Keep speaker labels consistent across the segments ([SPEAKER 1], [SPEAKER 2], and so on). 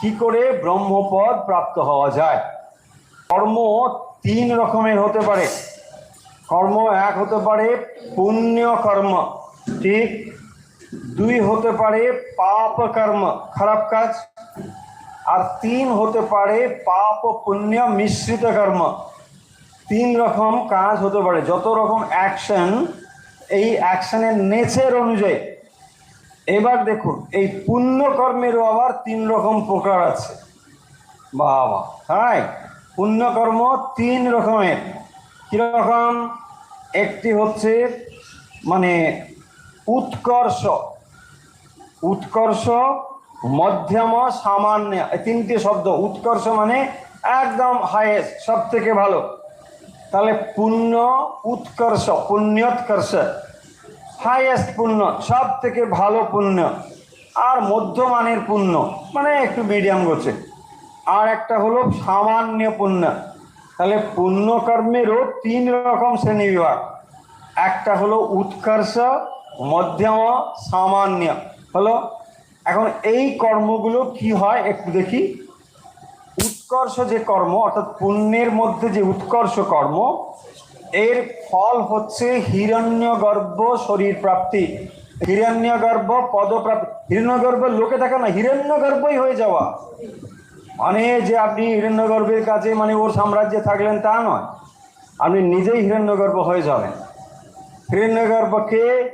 [SPEAKER 1] কি করে ব্রহ্মপদ প্রাপ্ত হওয়া যায়? কর্ম তিন রকমের হতে পারে। কর্ম এক হতে পারে পুণ্য কর্ম, ঠিক। দুই হতে পারে পাপ কর্ম, খারাপ কাজ। আর তিন হতে পারে পাপ পুণ্য মিশ্রিত কর্ম। তিন রকম কাজ হতে পারে। যত রকম অ্যাকশন এই অ্যাকশনের নেচার অনুযায়ী এবার দেখুন, এই পুণ্য কর্মেরও আবার তিন রকম প্রকার আছে। বাবা তাই পুণ্যকর্ম তিন রকমের। কীরকম? একটি হচ্ছে মানে উৎকর্ষ। উৎকর্ষ, মধ্যম, সামান্য তিনটে শব্দ। উৎকর্ষ মানে একদম হাইয়েস্ট সব থেকে ভালো। তাহলে পুণ্য, উৎকর্ষ, পুণ্যোৎকর্ষ। হাইয়েস্ট পুণ্য সব থেকে ভালো পুণ্য আর মধ্যমানের পুণ্য মানে একটু মিডিয়াম গোছে। আর একটা হলো সামান্য পুণ্য। তাহলে পুণ্যকর্মেরও তিন রকম শ্রেণি বিভাগ। একটা হলো উৎকর্ষ, মধ্যম, সামান্য। হলো, এখন এই কর্মগুলো কি হয় একটু দেখি। উৎকর্ষ যে কর্ম, অর্থাৎ পুণ্যের মধ্যে যে উৎকর্ষ কর্ম এর ফল হচ্ছে হিরণ্য হিরণ্যগর্ভ শরীর প্রাপ্তি। হিরণ্য হিরণ্যগর্ভ পদপ্রাপ্তি। হিরণ্য হিরণ্যগর্ভ লোকে থাকে না, হিরণ্যগর্ভই হয়ে যাওয়া। মানে যে আপনি হিরণ্যগর্ভের কাছে মানে ওর সাম্রাজ্যে থাকলেন তা নয়। আপনি নিজেই হিরণ্য হিরণ্যগর্ভ হয়ে যাবেন। হিরণ্যগর্ভকে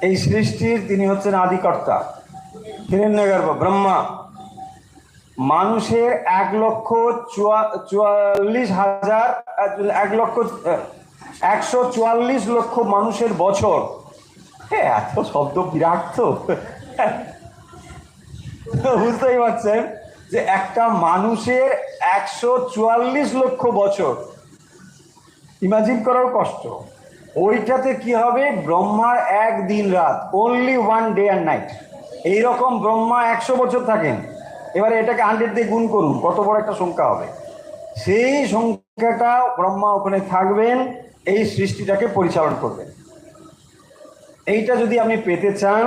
[SPEAKER 1] এই সৃষ্টির তিনি হচ্ছেন আদিকর্তা। হিরণ্যগর্ভ, ব্রহ্মা। মানুষের এক লক্ষ চুয়া- চুয়াল্লিশ হাজার, এক লক্ষ একশো চুয়াল্লিশ লক্ষ মানুষের বছর। হ্যাঁ এত শব্দ বিরাট তো। বুঝতেই পারছেন যে একটা মানুষের একশো চুয়াল্লিশ লক্ষ বছর। ইমাজিন করাও কষ্ট। ওইটাতে কি হবে? ব্রহ্মার এক দিন রাত only one day and night এইরকম ব্রহ্মা একশো বছর থাকেন। এবারে এটাকে হান্ড্রেড দিয়ে গুণ করুন, কত বড় একটা সংখ্যা হবে। সেই সংখ্যাটা ব্রহ্মা ওখানে থাকবেন, এই সৃষ্টিটাকে পরিচালন করবেন। এইটা যদি আপনি পেতে চান,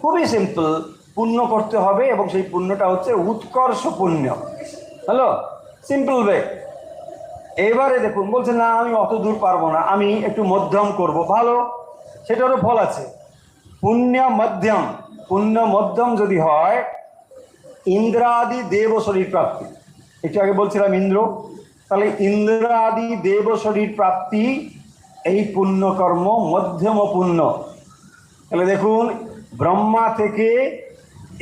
[SPEAKER 1] খুবই সিম্পল পুণ্য করতে হবে এবং সেই পুণ্যটা হচ্ছে উৎকর্ষ পুণ্য। হ্যালো সিম্পল ওয়ে এবারে দেখুন, বলছে, না, আমি অত দূর পারব না, আমি একটু মধ্যম করব। ভালো সেটারও ফল আছে। পুণ্য মধ্যম পুণ্য মধ্যম যদি হয়, ইন্দ্রাদি দেব শরীর প্রাপ্তি। একটু আগে বলছিলাম ইন্দ্র। তাহলে ইন্দ্রাদি দেব শরীর প্রাপ্তি, এই পুণ্যকর্ম মধ্যম পুণ্য। তাহলে দেখুন, ব্রহ্মা থেকে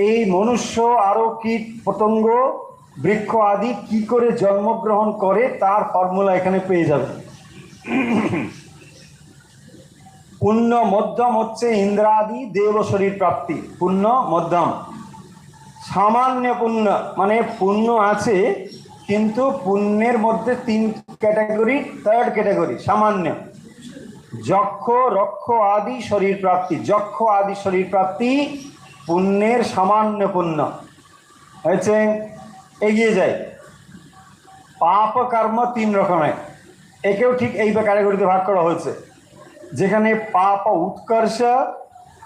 [SPEAKER 1] এই মনুষ্য, আরও কীট পতঙ্গ, বৃক্ষ আদি কি করে জন্মগ্রহণ করে, তার ফর্মুলা এখানে পেয়ে যাবে পুণ্য মধ্যম হচ্ছে ইন্দ্রাদি দেব শরীর প্রাপ্তি, পুণ্য মধ্যম। সামান্য পুণ্য মানে পুণ্য আছে কিন্তু পুণ্যের মধ্যে তিন ক্যাটাগরি থার্ড ক্যাটাগরি সামান্য। যক্ষ, রক্ষ আদি শরীর প্রাপ্তি। যক্ষ আদি শরীর প্রাপ্তি পুণ্যের সামান্য পুণ্য। হয়েছে, এগিয়ে যায় পাপ কর্ম তিন রকমের। একেও ঠিক এই ক্যাটাগরিতে ভাগ করা হয়েছে। যেখানে পাপ উৎকর্ষ,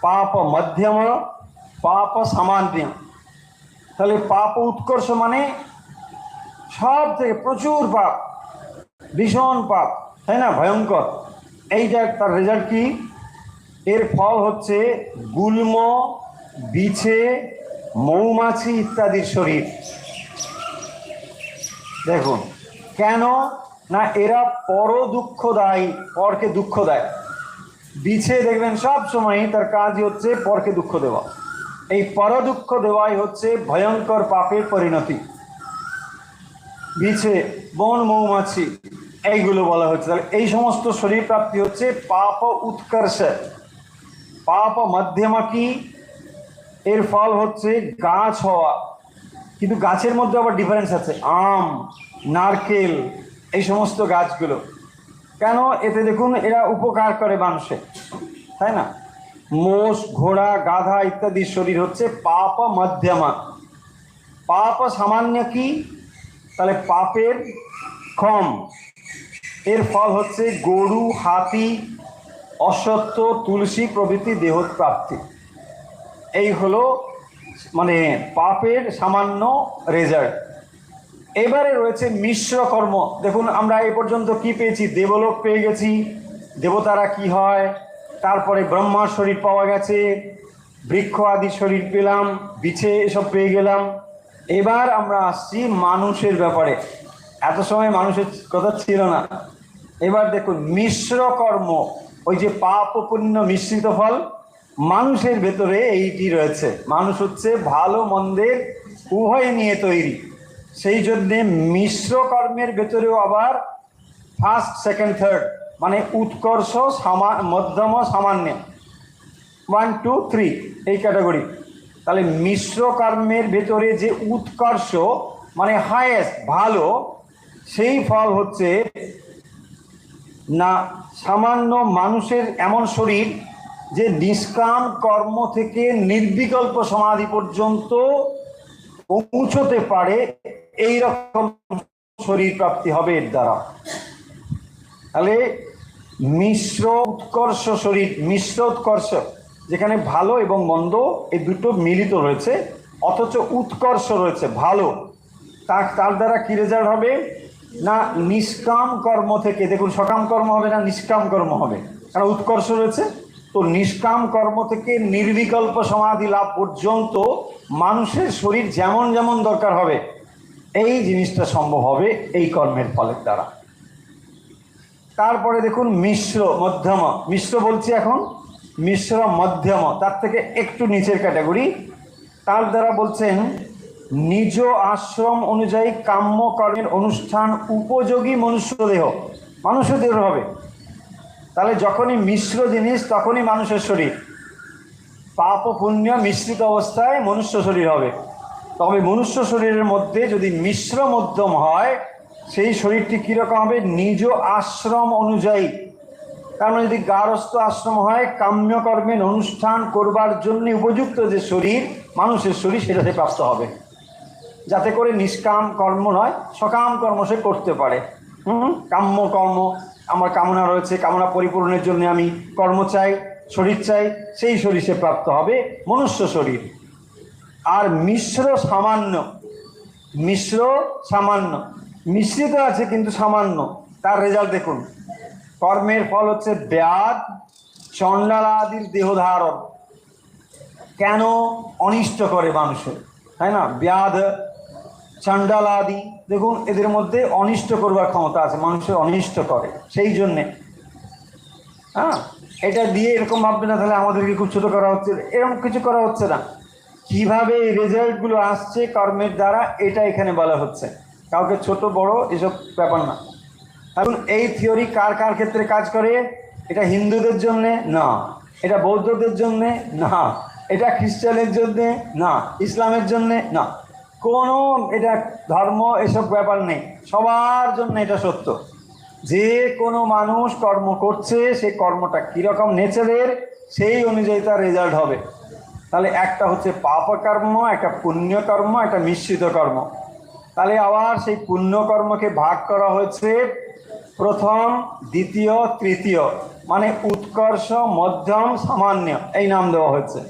[SPEAKER 1] পাপ মধ্যম, পাপ সামান্য। তাহলে পাপ উৎকর্ষ মানে সব থেকে প্রচুর পাপ, ভীষণ পাপ, তাই না? ভয়ঙ্কর। এইটা তার রেজাল্ট কি? এর ফল হচ্ছে গুল্ম, বিছে, মৌমাছি ইত্যাদির শরীর। দেখুন, কেন না এরা পর দুঃখ দেয় পরকে দুঃখ দেয়। বিছে, দেখবেন, সব সময় তার কাজ হচ্ছে পরকে দুঃখ দেওয়া। এই পর দুঃখ দেওয়াই হচ্ছে ভয়ঙ্কর পাপের পরিণতি। বিছে, বন, মৌমাছি, এইগুলো বলা হচ্ছে। তাহলে এই সমস্ত শরীর প্রাপ্তি হচ্ছে পাপ উৎকর্ষ। পাপ মধ্যমা কি? এর ফল হচ্ছে গাছ হওয়া। কিন্তু গাছের মধ্যে আবার ডিফারেন্স আছে। আম, নারকেল, এই সমস্ত গাছগুলো। কেন? এতে দেখুন, এরা উপকার করে মানুষে। তাই না? মোষ, ঘোড়া, গাধা ইত্যাদির শরীর হচ্ছে পাপ মধ্যমা। পাপ সামান্য কি? তাহলে পাপের কম এর ফল হচ্ছে গরু, হাতি, অশ্বত্থ, তুলসী প্রভৃতি দেহ প্রাপ্তি এই হলো মানে পাপের সামান্য রেজাল্ট এবারে রয়েছে মিশ্র কর্ম। দেখুন, আমরা এ পর্যন্ত কি পেয়েছি? দেবলোক পেয়ে গেছি। দেবতারা কি হয়? তারপরে ব্রহ্মার শরীর পাওয়া গেছে। বৃক্ষ আদি শরীর পেলাম। বিছে এসব পেয়ে গেলাম। এবার আমরা আসছি মানুষের ব্যাপারে। এত সময় মানুষের কথা ছিল না। এবার দেখুন, মিশ্র কর্ম, ওই যে পাপ পুণ্য মিশ্রিত ফল, মানুষের ভেতরে এইটি রয়েছে। মানুষ হচ্ছে ভালো মন্দের উভয় নিয়ে তৈরি। সেই জন্যে মিশ্র কর্মের ভেতরেও আবার ফার্স্ট সেকেন্ড থার্ড মানে উৎকর্ষ সামা, মধ্যম সামান্য। ওয়ান টু থ্রি এই ক্যাটাগরি তাহলে মিশ্র কর্মের ভেতরে যে উৎকর্ষ মানে হায়েস্ট ভালো, সেই ফল হচ্ছে না সামান্য মানুষের এমন শরীর যে নিষ্কাম কর্ম থেকে নির্বিকল্প সমাধি পর্যন্ত পৌঁছতে পারে এই রকম শরীর প্রাপ্তি হবে এর দ্বারা। তাহলে মিশ্র উৎকর্ষ শরীর, মিশ্র উৎকর্ষ যেখানে ভালো এবং মন্দ এই দুটো মিলিত রয়েছে, অথচ উৎকর্ষ রয়েছে, ভালো। তার তার দ্বারা কি রেজাল্ট হবে? না, নিষ্কাম কর্ম থেকে, দেখুন, সকাম কর্ম হবে না, নিষ্কাম কর্ম হবে। কারণ উৎকর্ষ রয়েছে, তো নিষ্কাম কর্ম থেকে নির্বিকল্প সমাধি লাভ পর্যন্ত মানুষের শরীর যেমন যেমন দরকার হবে, এই জিনিসটা সম্ভব হবে এই কর্মের ফলের দ্বারা। তারপরে দেখুন, মিশ্র, মধ্যম। মিশ্র বলছি এখন? মিশ্র মধ্যম, তার থেকে একটু নিচের ক্যাটাগরি তার দ্বারা বলছেন, নিজ আশ্রম অনুযায়ী কাম্য কর্মের অনুষ্ঠান উপযোগী মনুষ্য দেহ মানুষ্য দেহ হবে। তাহলে যখনই মিশ্র জিনিস, তখনই মানুষের শরীর। পাপ ও পুণ্য মিশ্রিত অবস্থায় মনুষ্য শরীর হবে। তবে মনুষ্য শরীরের মধ্যে যদি মিশ্র মধ্যম হয়, সেই শরীরটি কীরকম হবে? নিজ আশ্রম অনুযায়ী। মানে যদি গারস্থ আশ্রম হয় কাম্যকর্মের অনুষ্ঠান করবার জন্য উপযুক্ত যে শরীর, মানুষের শরীর সেটাতে প্রাপ্ত হবে। যাতে করে নিষ্কাম কর্ম নয়, সকাম কর্ম সে করতে পারে। হুম? কাম্য কর্ম, আমার কামনা রয়েছে, কামনা পরিপূরণের জন্য আমি কর্ম চাই, শরীর চাই, সেই শরীর সে প্রাপ্ত হবে, মনুষ্য শরীর। আর মিশ্র সামান্য মিশ্র সামান্য, মিশ্রিত আছে কিন্তু সামান্য, তার রেজাল্ট দেখুন। কর্মের ফল হচ্ছে ব্যাধ, চণ্ডালাদির দেহ ধারণ কেন অনিষ্ট করে মানুষের? তাই না? ব্যাধ, চণ্ডালাদি, দেখুন, এদের মধ্যে অনিষ্ট করবার ক্ষমতা আছে, মানুষের অনিষ্ট করে, সেই জন্যে। হ্যাঁ? এটা দিয়ে এরকম ভাববে না, তাহলে আমাদেরকে খুব ছোটো করা হচ্ছে, এরকম কিছু করা হচ্ছে না। কীভাবে এই রেজাল্টগুলো আসছে কর্মের দ্বারা, এটা এখানে বলা হচ্ছে। কাউকে ছোট, বড়, এসব ব্যাপার না। এখন এই থিওরি কার কার ক্ষেত্রে কাজ করে? এটা হিন্দুদের জন্যে? না। এটা বৌদ্ধদের জন্যে? না। এটা খ্রিস্টানের জন্যে? না। ইসলামের জন্যে? না। কোনো এটা ধর্ম এসব ব্যাপার নেই। সবার জন্য এটা সত্য। যে কোনো মানুষ কর্ম করছে, সে কর্মটা কীরকম নেচারের, সেই অনুযায়ী তার রেজাল্ট হবে। তাহলে একটা হচ্ছে পাপ কর্ম, একটা পুণ্যকর্ম একটা মিশ্রিত কর্ম। তাহলে আবার সেই পুণ্যকর্মকে ভাগ করা হয়েছে প্রথম দ্বিতীয় তৃতীয় মানে উৎকর্ষ মধ্যম সামান্য এই নাম দেওয়া হয়েছে।